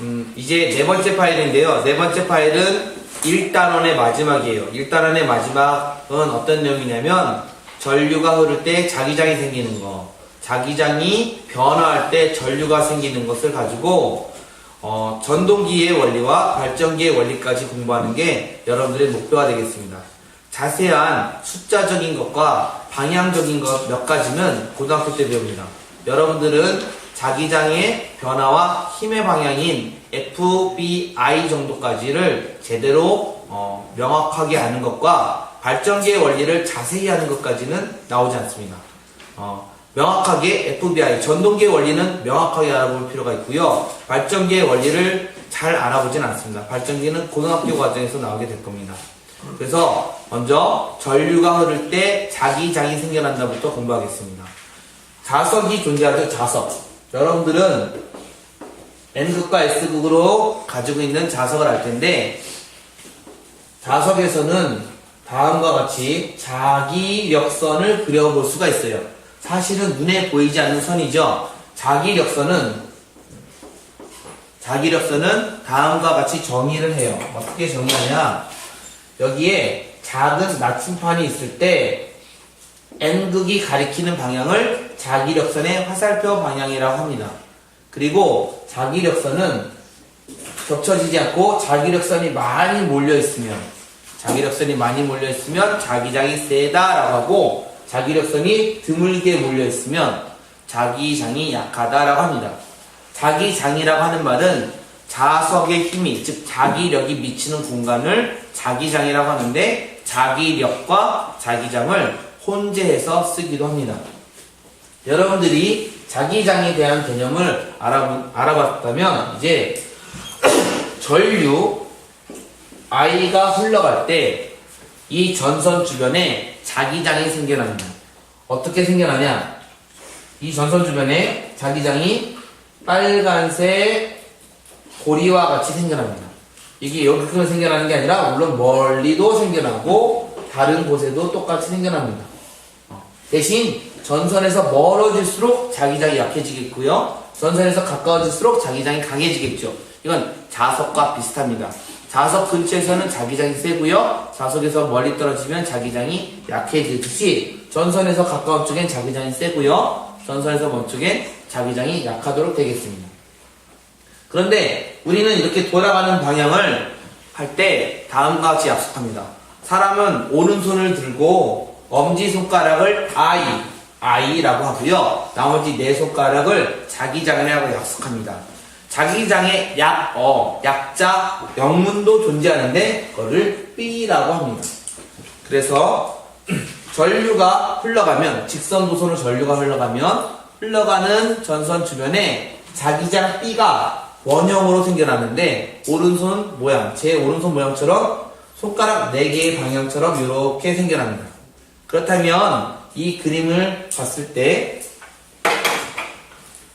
음, 이제 네 번째 파일인데요. 네 번째 파일은 1단원의 마지막이에요. 1단원의 마지막은 어떤 내용이냐면 전류가 흐를 때 자기장이 생기는 거. 자기장이 변화할 때 전류가 생기는 것을 가지고 어, 전동기의 원리와 발전기의 원리까지 공부하는 게 여러분들의 목표가 되겠습니다. 자세한 숫자적인 것과 방향적인 것 몇 가지는 고등학교 때 배웁니다. 여러분들은 자기장의 변화와 힘의 방향인 FBI 정도까지를 제대로 어, 명확하게 아는 것과 발전기의 원리를 자세히 아는 것까지는 나오지 않습니다. 어, 명확하게 FBI 전동기의 원리는 명확하게 알아볼 필요가 있고요. 발전기의 원리를 잘 알아보진 않습니다. 발전기는 고등학교 과정에서 나오게 될 겁니다. 그래서 먼저 전류가 흐를 때 자기장이 생겨난다부터 공부하겠습니다. 자석이 존재하죠. 자석. 여러분들은 N극과 S극으로 가지고 있는 자석을 알 텐데 자석에서는 다음과 같이 자기력선을 그려볼 수가 있어요. 사실은 눈에 보이지 않는 선이죠. 자기력선은 자기력선은 다음과 같이 정의를 해요. 어떻게 정의하냐? 여기에 작은 나침판이 있을 때 N극이 가리키는 방향을 자기력선의 화살표 방향이라고 합니다. 그리고 자기력선은 겹쳐지지 않고 자기력선이 많이 몰려 있으면 자기력선이 많이 몰려 있으면 자기장이 세다라고 하고 자기력선이 드물게 몰려 있으면 자기장이 약하다라고 합니다. 자기장이라고 하는 말은 자석의 힘이 즉 자기력이 미치는 공간을 자기장이라고 하는데 자기력과 자기장을 혼재해서 쓰기도 합니다. 여러분들이 자기장에 대한 개념을 알아, 알아봤다면 이제 전류 I가 흘러갈 때 이 전선 주변에 자기장이 생겨납니다. 어떻게 생겨나냐? 이 전선 주변에 자기장이 빨간색 고리와 같이 생겨납니다. 이게 여기서 생겨나는 게 아니라 물론 멀리도 생겨나고 다른 곳에도 똑같이 생겨납니다. 어, 대신 전선에서 멀어질수록 자기장이 약해지겠고요. 전선에서 가까워질수록 자기장이 강해지겠죠. 이건 자석과 비슷합니다. 자석 근처에서는 자기장이 세고요. 자석에서 멀리 떨어지면 자기장이 약해지듯이 전선에서 가까운 쪽엔 자기장이 세고요. 전선에서 먼 쪽엔 자기장이 약하도록 되겠습니다. 그런데 우리는 이렇게 돌아가는 방향을 할 때 다음과 같이 약속합니다. 사람은 오른손을 들고 엄지손가락을 I, I라고 하고요. 나머지 네 손가락을 자기장이라고 약속합니다. 자기장의 약 어, 약자, 영문도 존재하는데 그거를 B라고 합니다. 그래서 전류가 흘러가면 직선 도선으로 전류가 흘러가면 흘러가는 전선 주변에 자기장 B가 원형으로 생겨나는데 오른손 모양, 제 오른손 모양처럼 손가락 4개의 방향처럼 이렇게 생겨납니다. 그렇다면 이 그림을 봤을 때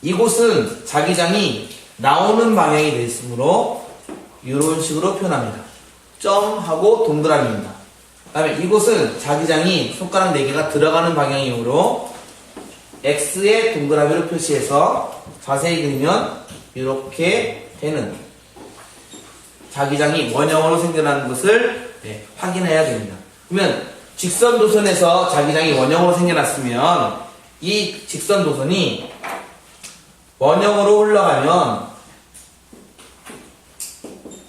이곳은 자기장이 나오는 방향이 되어 있으므로 이런 식으로 표현합니다. 점하고 동그라미입니다. 그 다음에 이곳은 자기장이 손가락 4개가 들어가는 방향이므로 X의 동그라미로 표시해서 자세히 그리면 이렇게 되는 자기장이 원형으로 생겨나는 것을 네, 확인해야 됩니다. 그러면 직선 도선에서 자기장이 원형으로 생겨났으면 이 직선 도선이 원형으로 흘러가면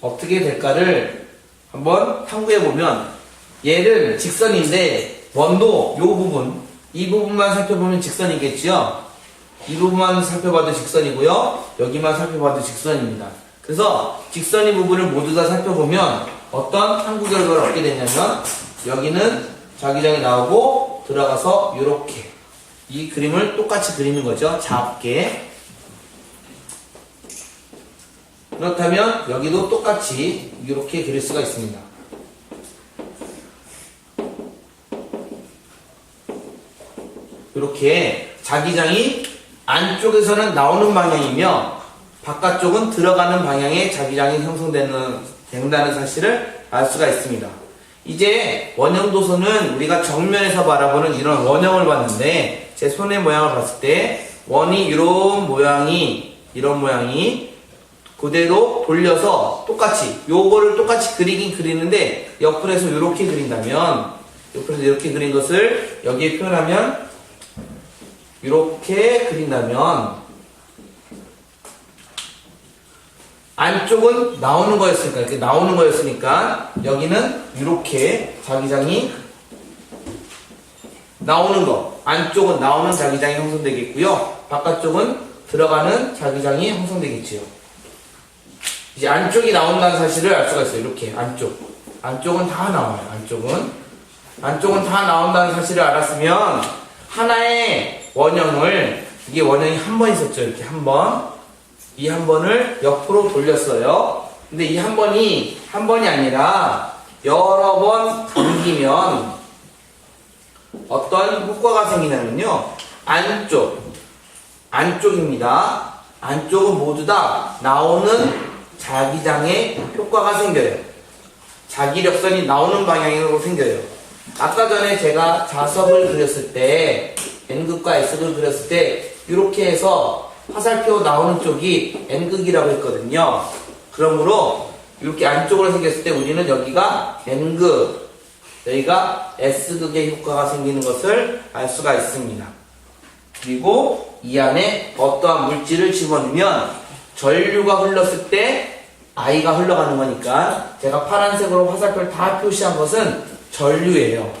어떻게 될까를 한번 탐구해 보면 얘를 직선인데 원도 요 부분 이 부분만 살펴보면 직선이겠지요. 이 부분만 살펴봐도 직선이고요. 여기만 살펴봐도 직선입니다. 그래서 직선의 부분을 모두 다 살펴보면 어떤 탐구 결과를 얻게 되냐면 여기는 자기장이 나오고 들어가서 이렇게 이 그림을 똑같이 그리는 거죠. 작게 그렇다면 여기도 똑같이 이렇게 그릴 수가 있습니다. 이렇게 자기장이 안쪽에서는 나오는 방향이며 바깥쪽은 들어가는 방향의 자기장이 형성되는 된다는 사실을 알 수가 있습니다. 이제 원형 도선은 우리가 정면에서 바라보는 이런 원형을 봤는데 제 손의 모양을 봤을 때 원이 이런 모양이 이런 모양이 그대로 돌려서 똑같이 요거를 똑같이 그리긴 그리는데 해서 이렇게 그린다면 해서 이렇게 그린 것을 여기에 표현하면 이렇게 그린다면 안쪽은 나오는 거였으니까 이렇게 나오는 거였으니까 여기는 이렇게 자기장이 나오는 거. 안쪽은 나오는 자기장이 형성되겠고요. 바깥쪽은 들어가는 자기장이 형성되겠지요. 이제 안쪽이 나온다는 사실을 알 수가 있어요. 이렇게 안쪽. 안쪽은 다 나와요. 안쪽은. 안쪽은 다 나온다는 사실을 알았으면 하나의 원형을 이게 원형이 한 번 있었죠. 이렇게 한번 이 한 번을 옆으로 돌렸어요. 근데 이 한 번이 한 번이 아니라 여러 번 당기면 어떤 효과가 생기냐면요. 안쪽, 안쪽입니다. 안쪽은 모두 다 나오는 자기장의 효과가 생겨요. 자기력선이 나오는 방향으로 생겨요. 아까 전에 제가 자석을 그렸을 때, N극과 S극을 그렸을 때, 이렇게 해서 화살표 나오는 쪽이 N극이라고 했거든요. 그러므로 이렇게 안쪽으로 생겼을 때 우리는 여기가 N극, 여기가 S극의 효과가 생기는 것을 알 수가 있습니다. 그리고 이 안에 어떠한 물질을 집어넣으면 전류가 흘렀을 때 I가 흘러가는 거니까 제가 파란색으로 화살표를 다 표시한 것은 전류예요.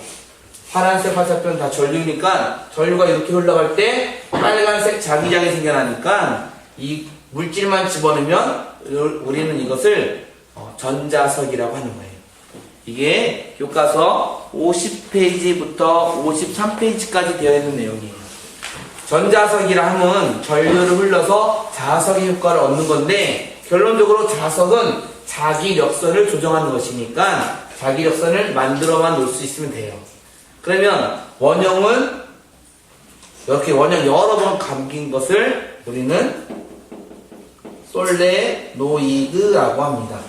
파란색 화살표는 다 전류니까 전류가 이렇게 흘러갈 때 빨간색 자기장이 생겨나니까 이 물질만 집어넣으면 우리는 이것을 어, 전자석이라고 하는 거예요. 이게 교과서 50페이지부터 53페이지까지 되어 있는 내용이에요. 전자석이라 하면 전류를 흘러서 자석의 효과를 얻는 건데 결론적으로 자석은 자기 력선을 조정하는 것이니까 자기 력선을 만들어만 놓을 수 있으면 돼요. 그러면 원형은 이렇게 원형 여러 번 감긴 것을 우리는 솔레노이드라고 합니다.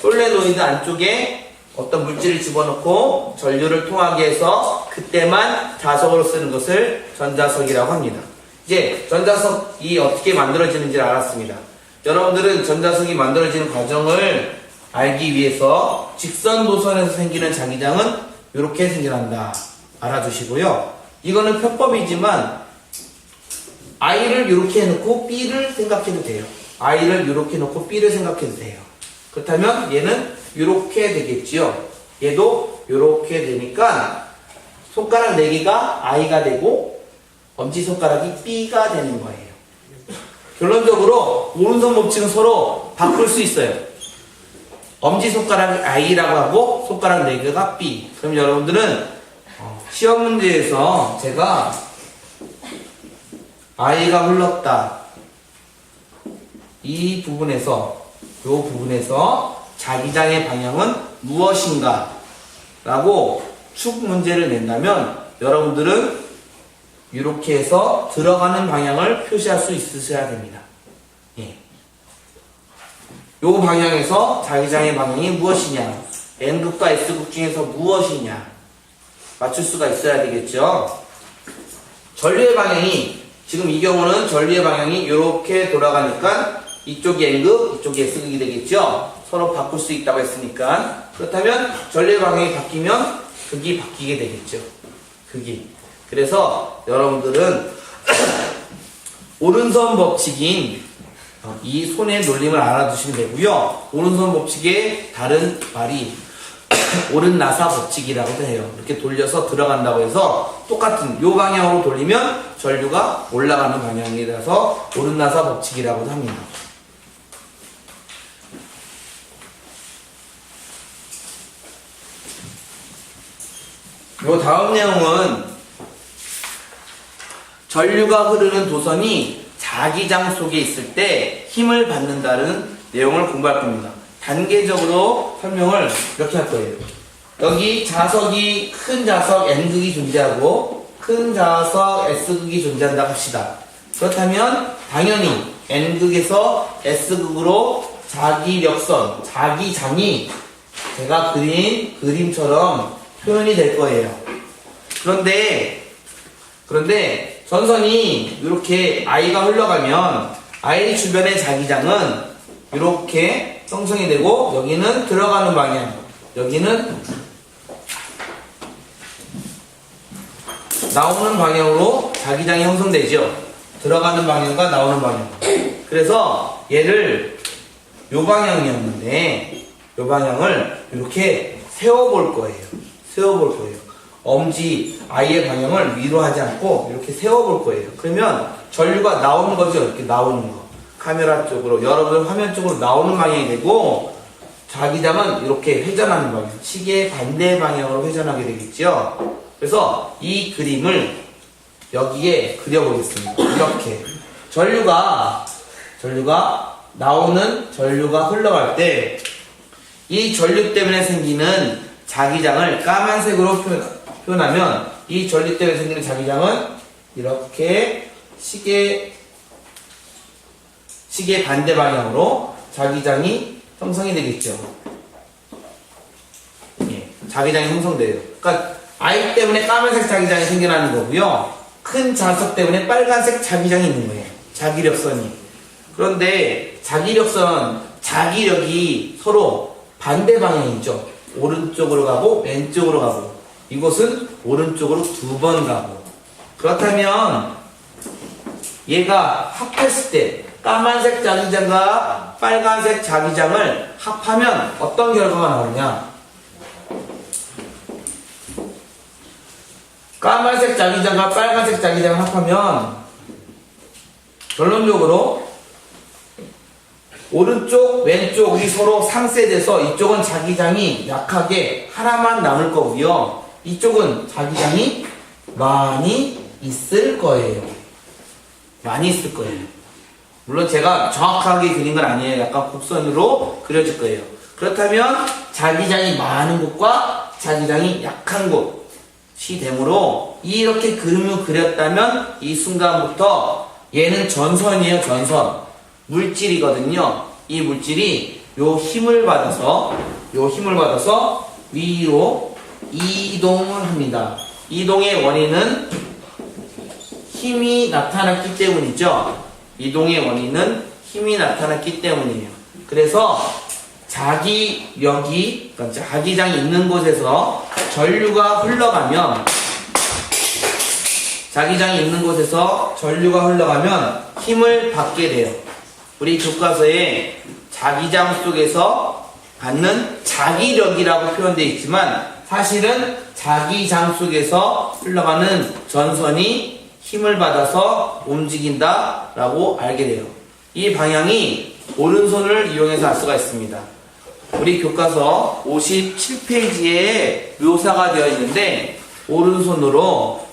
솔레노이드 안쪽에 어떤 물질을 집어넣고 전류를 통하게 해서 그때만 자석으로 쓰는 것을 전자석이라고 합니다. 이제 전자석이 어떻게 만들어지는지 알았습니다. 여러분들은 전자석이 만들어지는 과정을 알기 위해서 직선 도선에서 생기는 자기장은 이렇게 생겨난다. 알아두시고요. 이거는 표법이지만 I를 이렇게 해놓고 B를 생각해도 돼요. I를 이렇게 놓고 B를 생각해도 돼요. 그렇다면 얘는 이렇게 되겠지요. 얘도 이렇게 되니까 손가락 4개가 I가 되고 엄지손가락이 B가 되는 거예요. 결론적으로 오른손 법칙은 서로 바꿀 수 있어요. 엄지손가락이 I라고 하고 손가락 4개가 B. 그럼 여러분들은 어, 시험 문제에서 제가 아이가 흘렀다. 이 부분에서, 이 부분에서 자기장의 방향은 무엇인가? 라고 축 문제를 낸다면 여러분들은 이렇게 해서 들어가는 방향을 표시할 수 있으셔야 됩니다. 예. 요 방향에서 자기장의 방향이 무엇이냐? N극과 S극 중에서 무엇이냐? 맞출 수가 있어야 되겠죠. 전류의 방향이 지금 이 경우는 전류의 방향이 이렇게 돌아가니까 이쪽이 N극, 이쪽이 S극이 되겠죠. 서로 바꿀 수 있다고 했으니까 그렇다면 전류의 방향이 바뀌면 극이 바뀌게 되겠죠. 극이. 그래서 여러분들은 오른손 법칙인 어, 이 손의 놀림을 알아두시면 되고요. 오른손 법칙의 다른 말이 오른 나사 법칙이라고도 해요. 이렇게 돌려서 들어간다고 해서 똑같은 요 방향으로 돌리면 전류가 올라가는 방향이라서 오른 나사 법칙이라고도 합니다. 요 다음 내용은 전류가 흐르는 도선이 자기장 속에 있을 때 힘을 받는다는 내용을 공부할 겁니다. 단계적으로 설명을 이렇게 할 거예요. 여기 자석이 큰 자석 N극이 존재하고 큰 자석 S극이 존재한다고 합시다. 그렇다면 당연히 N극에서 S극으로 자기 력선, 자기 장이 제가 그린 그림처럼 표현이 될 거예요. 그런데 그런데 전선이 이렇게 I가 흘러가면 I 주변의 자기장은 이렇게 형성이 되고 여기는 들어가는 방향. 여기는 나오는 방향으로 자기장이 형성되죠. 들어가는 방향과 나오는 방향. 그래서 얘를 요 방향이었는데 요 방향을 이렇게 세워볼 거예요. 세워볼 거예요. 엄지 아이의 방향을 위로 하지 않고 이렇게 세워볼 거예요. 그러면 전류가 나오는 거죠. 이렇게 나오는 거 카메라 쪽으로 여러분 화면 쪽으로 나오는 방향이 되고 자기장은 이렇게 회전하는 방향 시계 반대 방향으로 회전하게 되겠죠 그래서 이 그림을 여기에 그려보겠습니다. 이렇게. 전류가 전류가 나오는 전류가 흘러갈 때 이 전류 때문에 생기는 자기장을 까만색으로 표현, 표현하면 이 전류 때문에 생기는 자기장은 이렇게 시계 시계 반대 방향으로 자기장이 형성이 되겠죠. 예, 자기장이 형성돼요. 그러니까 아이 때문에 까만색 자기장이 생겨나는 거고요. 큰 자석 때문에 빨간색 자기장이 있는 거예요. 자기력선이. 그런데 자기력선, 자기력이 서로 반대 방향이죠. 오른쪽으로 가고 왼쪽으로 가고 이곳은 오른쪽으로 두 번 가고 그렇다면 얘가 합했을 때 까만색 자기장과 빨간색 자기장을 합하면 어떤 결과가 나오냐? 까만색 자기장과 빨간색 자기장을 합하면 결론적으로 오른쪽, 왼쪽이 서로 상쇄돼서 이쪽은 자기장이 약하게 하나만 남을 거고요. 이쪽은 자기장이 많이 있을 거예요. 많이 있을 거예요. 물론 제가 정확하게 그린 건 아니에요. 약간 곡선으로 그려질 거예요. 그렇다면 자기장이 많은 곳과 자기장이 약한 곳이 되므로 이렇게 그림을 그렸다면 이 순간부터 얘는 전선이에요. 전선. 물질이거든요. 이 물질이 요 힘을 받아서 요 힘을 받아서 위로 이동을 합니다. 이동의 원인은 힘이 나타났기 때문이죠. 이동의 원인은 힘이 나타났기 때문이에요. 그래서 자기력이 그러니까 자기장이 있는 곳에서 전류가 흘러가면 자기장이 있는 곳에서 전류가 흘러가면 힘을 받게 돼요. 우리 교과서에 자기장 속에서 받는 자기력이라고 표현되어 있지만 사실은 자기장 속에서 흘러가는 전선이 힘을 받아서 움직인다 라고 알게 돼요. 이 방향이 오른손을 이용해서 알 수가 있습니다. 우리 교과서 57페이지에 묘사가 되어 있는데 오른손으로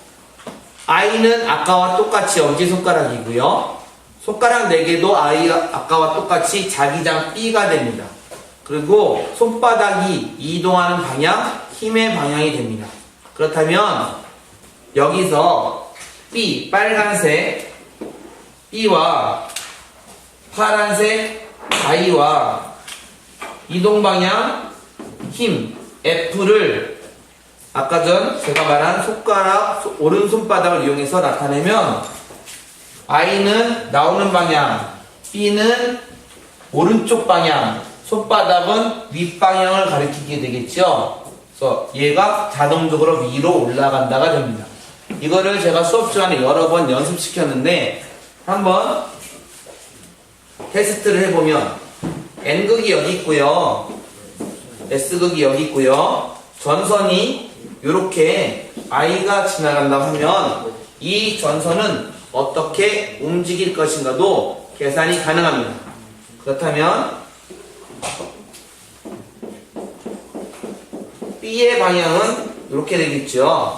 아이는 아까와 똑같이 엄지손가락이고요. 손가락 4개도 아이가 아까와 똑같이 자기장 B가 됩니다. 그리고 손바닥이 이동하는 방향, 힘의 방향이 됩니다. 그렇다면 여기서 B, 빨간색 B와 파란색 I와 이동 방향, 힘, F를 아까 전 제가 말한 손가락, 소- 오른손바닥을 이용해서 나타내면 I는 나오는 방향, B는 오른쪽 방향, 손바닥은 윗방향을 가리키게 되겠죠. 그래서 얘가 자동적으로 위로 올라간다가 됩니다. 이거를 제가 수업 시간에 여러 번 연습시켰는데 한번 테스트를 해보면 N극이 여기 있고요. S극이 여기 있고요. 전선이 이렇게 I가 지나간다고 하면 이 전선은 어떻게 움직일 것인가도 계산이 가능합니다. 그렇다면 B의 방향은 이렇게 되겠죠.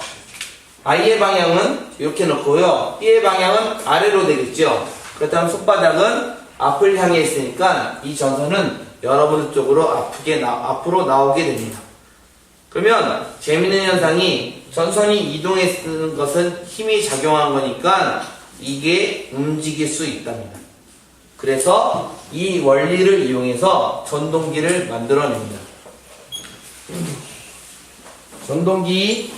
I의 방향은 이렇게 놓고요. B의 방향은 아래로 되겠죠. 그렇다면 손바닥은 앞을 향해 있으니까 이 전선은 여러분 쪽으로 아프게 나, 앞으로 나오게 됩니다. 그러면 재밌는 현상이 전선이 이동했는 것은 힘이 작용한 거니까 이게 움직일 수 있답니다. 그래서 이 원리를 이용해서 전동기를 만들어냅니다. 전동기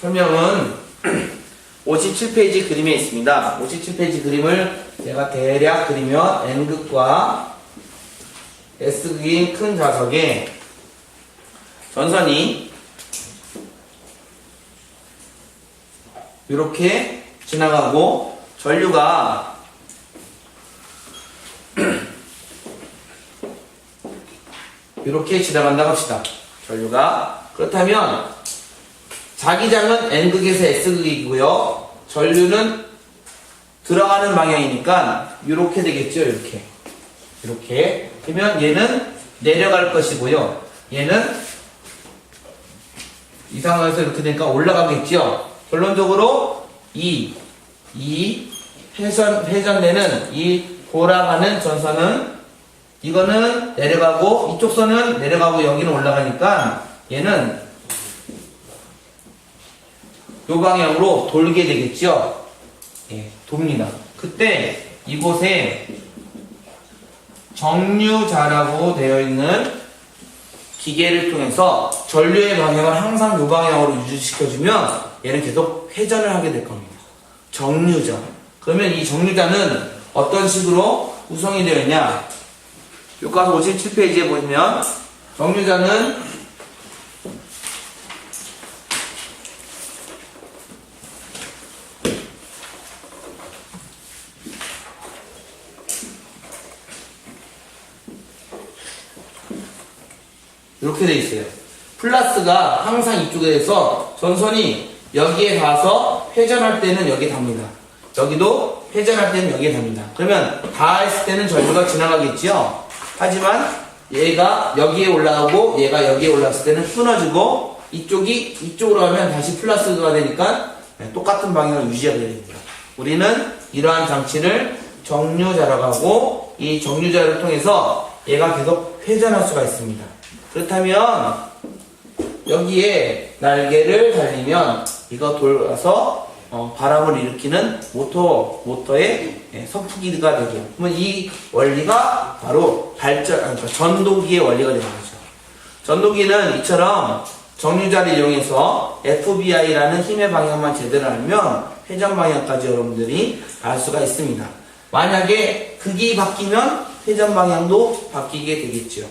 설명은 57페이지 그림에 있습니다. 57페이지 그림을 제가 대략 그리면 N극과 S극인 큰 자석에 전선이 이렇게 지나가고 전류가 이렇게 지나간다고 합시다. 전류가 그렇다면 자기장은 N극에서 S극이고요. 전류는 들어가는 방향이니까 이렇게 되겠죠. 이렇게 이렇게 그러면 얘는 내려갈 것이고요. 얘는 이 상황에서 이렇게 되니까 올라가겠죠. 결론적으로 이, 이 회전, 회전되는 이 돌아가는 전선은 이거는 내려가고 이쪽 선은 내려가고 여기는 올라가니까 얘는 요 방향으로 돌게 되겠죠. 예, 돕니다. 그때 이곳에 정류자라고 되어 있는 기계를 통해서 전류의 방향을 항상 요 방향으로 유지시켜주면 얘는 계속 회전을 하게 될 겁니다. 정류자. 그러면 이 정류자는 어떤 식으로 구성이 되어 있냐? 교과서 57페이지에 보시면 정류자는 이렇게 돼 있어요. 플러스가 항상 이쪽에서 전선이 여기에 닿아서 회전할 때는 여기에 닿습니다. 여기도 회전할 때는 여기에 닿습니다. 그러면 닿았을 때는 전류가 지나가겠지요. 하지만 얘가 여기에 올라가고 얘가 여기에 올라갔을 때는 끊어지고 이쪽이 이쪽으로 가면 다시 플러스가 되니까 네, 똑같은 방향을 유지하게 됩니다. 우리는 이러한 장치를 정류자라고 하고 이 정류자를 통해서 얘가 계속 회전할 수가 있습니다. 그렇다면 여기에 날개를 달리면 이거 돌아서 어, 바람을 일으키는 모터 모터의 예, 선풍기가 되죠. 그러면 이 원리가 바로 발전 아니, 그러니까 전도기의 원리가 되는 거죠. 전도기는 이처럼 정류자를 이용해서 FBI라는 힘의 방향만 제대로 알면 회전 방향까지 여러분들이 알 수가 있습니다. 만약에 극이 바뀌면 회전 방향도 바뀌게 되겠죠.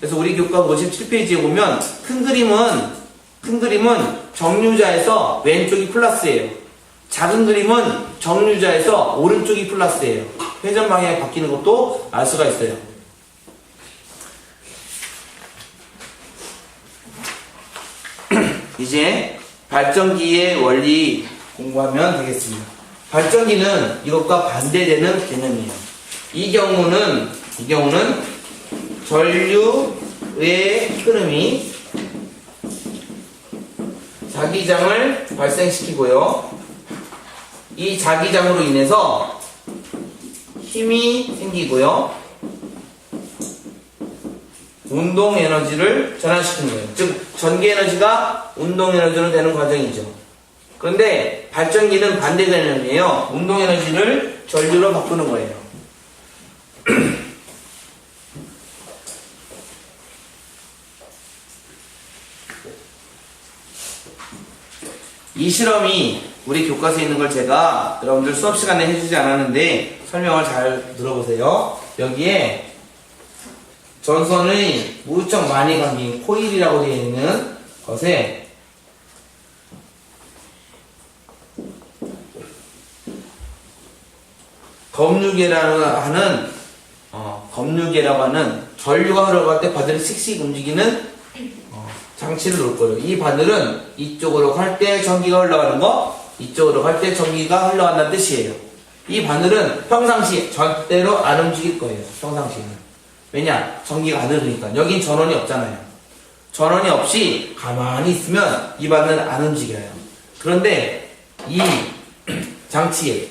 그래서 우리 교과 57페이지에 보면 큰 그림은 큰 그림은 정류자에서 왼쪽이 플러스예요. 작은 그림은 정류자에서 오른쪽이 플러스예요. 회전 방향이 바뀌는 것도 알 수가 있어요. 이제 발전기의 원리 공부하면 되겠습니다. 발전기는 이것과 반대되는 개념이에요. 이 경우는 이 경우는 전류의 흐름이 자기장을 발생시키고요. 이 자기장으로 인해서 힘이 생기고요. 운동 에너지를 전환시키는 거예요. 즉, 전기 에너지가 운동 에너지로 되는 과정이죠. 그런데 발전기는 반대 개념이에요. 운동 에너지를 전류로 바꾸는 거예요. 이 실험이 우리 교과서에 있는 걸 제가 여러분들 수업 시간에 해주지 않았는데 설명을 잘 들어보세요. 여기에 전선의 무척 많이 감긴 코일이라고 되어 있는 것에 검유계라고 하는 어, 검유계라고 하는 전류가 흘러갈 때 바늘이 씩씩 움직이는 어, 장치를 놓을 거예요. 이 바늘은 이쪽으로 갈 때 전기가 흘러가는 거, 이쪽으로 갈 때 전기가 흘러간다는 뜻이에요. 이 바늘은 평상시 절대로 안 움직일 거예요. 평상시에는. 왜냐? 전기가 안 흐르니까. 여긴 전원이 없잖아요. 전원이 없이 가만히 있으면 이 바늘은 안 움직여요. 그런데 이 장치에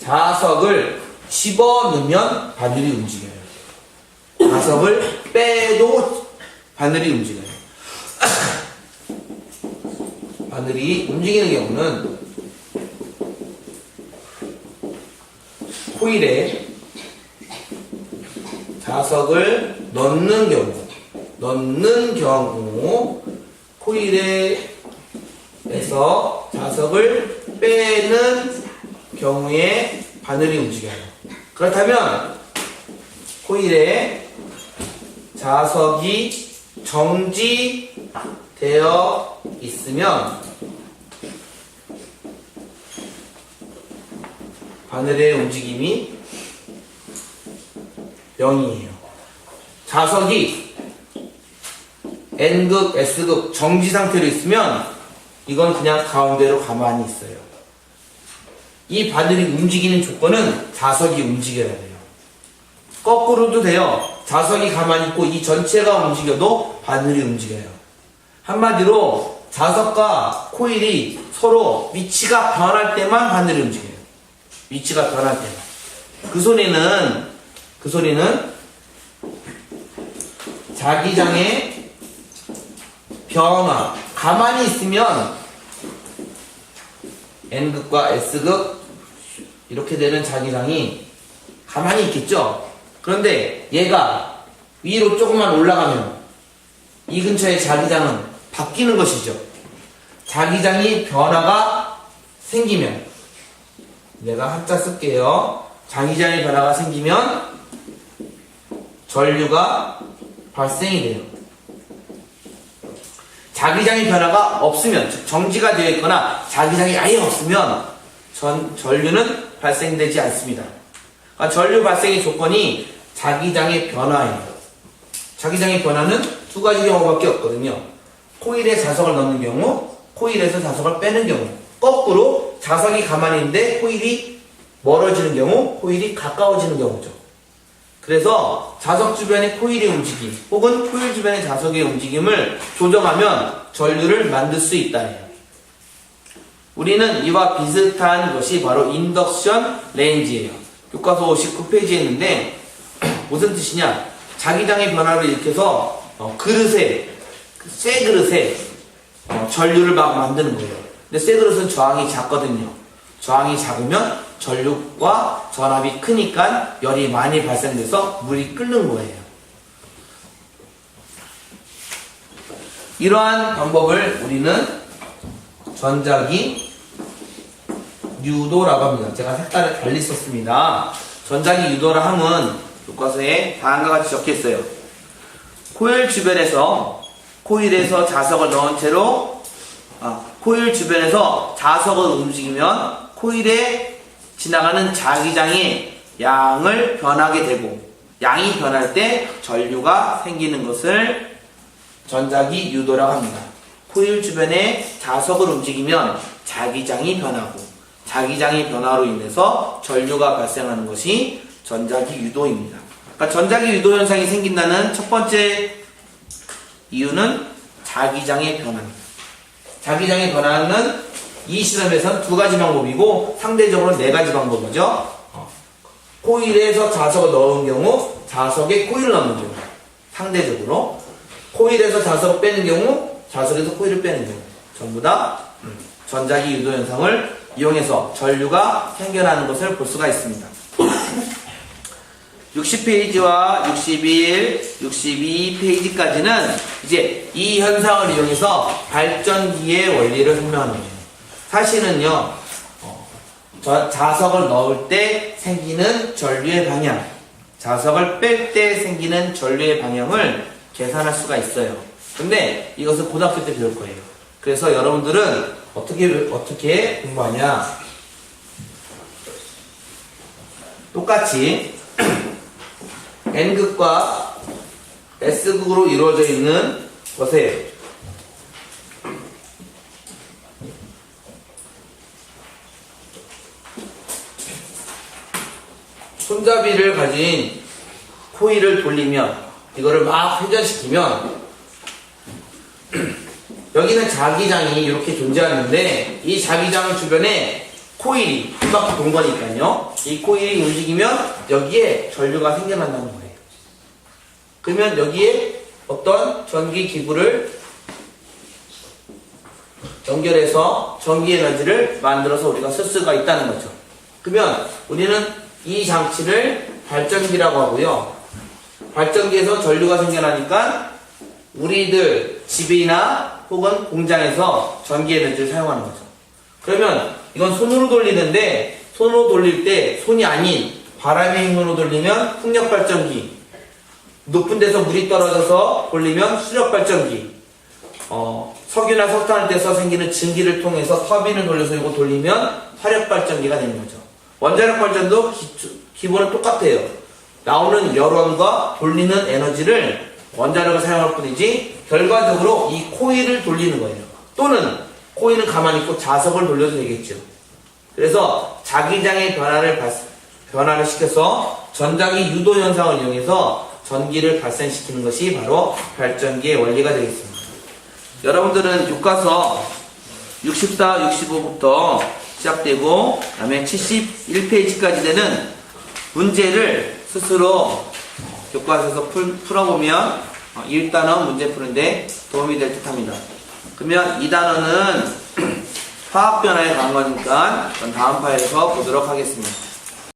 자석을 집어넣으면 바늘이 움직여요. 자석을 빼도 바늘이 움직여요. 바늘이 움직이는 경우는 코일에 자석을 넣는 경우, 넣는 경우, 코일에서 자석을 빼는 경우에 바늘이 움직여요. 그렇다면 코일에 자석이 정지되어 있으면 바늘의 움직임이 0이에요. 자석이 N극, S극 정지 상태로 있으면 이건 그냥 가운데로 가만히 있어요. 이 바늘이 움직이는 조건은 자석이 움직여야 돼요. 거꾸로도 돼요. 자석이 가만히 있고 이 전체가 움직여도 바늘이 움직여요. 한마디로 자석과 코일이 서로 위치가 변할 때만 바늘이 움직여요. 위치가 변할 때만. 그 소리는 그 소리는 자기장의 변화. 가만히 있으면 N극과 S극 이렇게 되는 자기장이 가만히 있겠죠? 그런데 얘가 위로 조금만 올라가면 이 근처의 자기장은 바뀌는 것이죠. 자기장이 변화가 생기면 내가 한자 쓸게요. 자기장의 변화가 생기면 전류가 발생이 돼요. 자기장의 변화가 없으면 즉 정지가 되어 있거나 자기장이 아예 없으면 전 전류는 발생되지 않습니다. 그러니까 전류 발생의 조건이 자기장의 변화예요. 자기장의 변화는 두 가지 경우밖에 없거든요. 코일에 자석을 넣는 경우, 코일에서 자석을 빼는 경우. 거꾸로 자석이 가만히 있는데 코일이 멀어지는 경우, 코일이 가까워지는 경우죠. 그래서 자석 주변의 코일의 움직임 혹은 코일 주변의 자석의 움직임을 조정하면 전류를 만들 수 있다네요. 우리는 이와 비슷한 것이 바로 인덕션 레인지예요. 교과서 59페이지에 있는데 무슨 뜻이냐? 자기장의 변화를 일으켜서 어, 그릇에 그쇠 그릇에 어, 전류를 막 만드는 거예요. 근데 쇠 그릇은 저항이 작거든요. 저항이 작으면 전류과 전압이 크니까 열이 많이 발생돼서 물이 끓는 거예요. 이러한 방법을 우리는 전자기 유도라고 합니다. 제가 색깔을 달리 썼습니다. 전자기 유도라 함은 교과서에 다음과 같이 적혀 있어요. 코일 주변에서 코일에서 자석을 넣은 채로 아, 코일 주변에서 자석을 움직이면 코일에 지나가는 자기장의 양을 변하게 되고 양이 변할 때 전류가 생기는 것을 전자기 유도라고 합니다. 코일 주변에 자석을 움직이면 자기장이 변하고 자기장의 변화로 인해서 전류가 발생하는 것이 전자기 유도입니다. 그러니까 전자기 유도 현상이 생긴다는 첫 번째 이유는 자기장의 변화입니다. 자기장의 변화는 이 실험에서는 두 가지 방법이고 상대적으로 네 가지 방법이죠. 어. 코일에서 자석을 넣은 경우 자석에 코일을 넣는 경우 상대적으로 코일에서 자석을 빼는 경우 자석에서 코일을 빼는 경우 전부 다 음, 전자기 유도 현상을 이용해서 전류가 생겨나는 것을 볼 수가 있습니다. 60페이지와 61, 62페이지까지는 이제 이 현상을 이용해서 발전기의 원리를 설명하는 거예요. 사실은요, 어, 저 자석을 넣을 때 생기는 전류의 방향, 자석을 뺄 때 생기는 전류의 방향을 계산할 수가 있어요. 근데 이것을 고등학교 때 배울 거예요. 그래서 여러분들은 어떻게, 어떻게 공부하냐? 똑같이 N극과 S극으로 이루어져 있는 것에 손잡이를 가진 코일을 돌리면 이거를 막 회전시키면 여기는 자기장이 이렇게 존재하는데 이 자기장 주변에 코일이 한 바퀴 돈 거니까요. 이 코일이 움직이면 여기에 전류가 생겨난다는 거예요. 그러면 여기에 어떤 전기 기구를 연결해서 전기 에너지를 만들어서 우리가 쓸 수가 있다는 거죠. 그러면 우리는 이 장치를 발전기라고 하고요. 발전기에서 전류가 생겨나니까 우리들 집이나 혹은 공장에서 전기 에너지를 사용하는 거죠. 그러면 이건 손으로 돌리는데 손으로 돌릴 때 손이 아닌 바람의 힘으로 돌리면 풍력 발전기 높은 데서 물이 떨어져서 돌리면 수력 발전기 어, 석유나 석탄을 떼서 생기는 증기를 통해서 터빈을 돌려서 이거 돌리면 화력 발전기가 되는 거죠. 원자력 발전도 기, 본은 똑같아요. 나오는 열원과 돌리는 에너지를 원자력을 사용할 뿐이지 결과적으로 이 코일을 돌리는 거예요. 또는 코일은 가만히 있고 자석을 돌려도 되겠죠. 그래서 자기장의 변화를 발- 변화를 시켜서 전자기 유도 현상을 이용해서 전기를 발생시키는 것이 바로 발전기의 원리가 되겠습니다. 여러분들은 교과서 64, 65부터 시작되고 그다음에 71페이지까지 되는 문제를 스스로 교과서에서 풀, 풀어보면 어, 1단원 문제 푸는데 도움이 될 듯합니다. 그러면 이 단원은 화학 변화에 관한 거니까 다음 파일에서 보도록 하겠습니다.